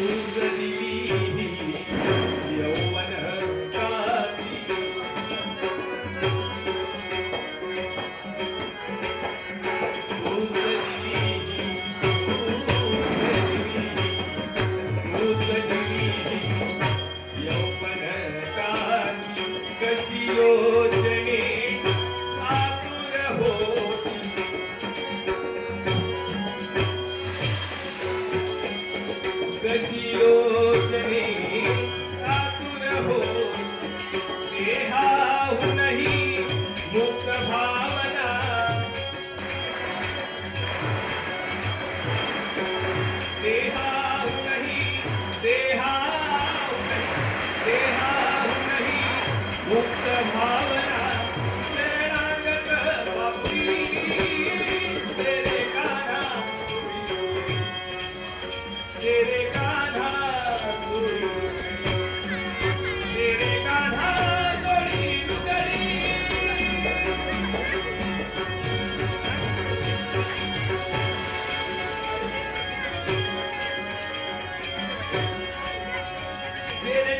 Tudo é Spirit.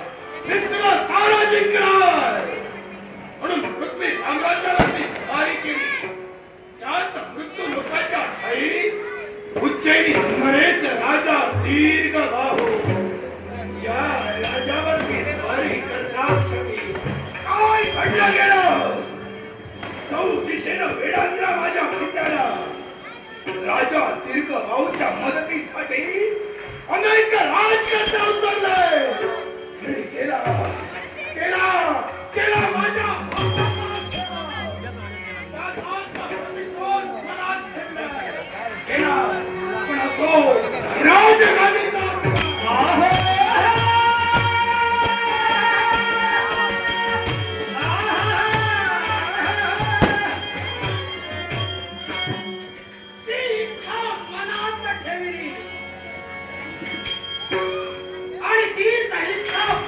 वेळांना माझ्या पित्याला राजा दीर्घ भाऊच्या मदतीसाठी अनेक राज्य उतरलंय केला केला. 你在这儿吵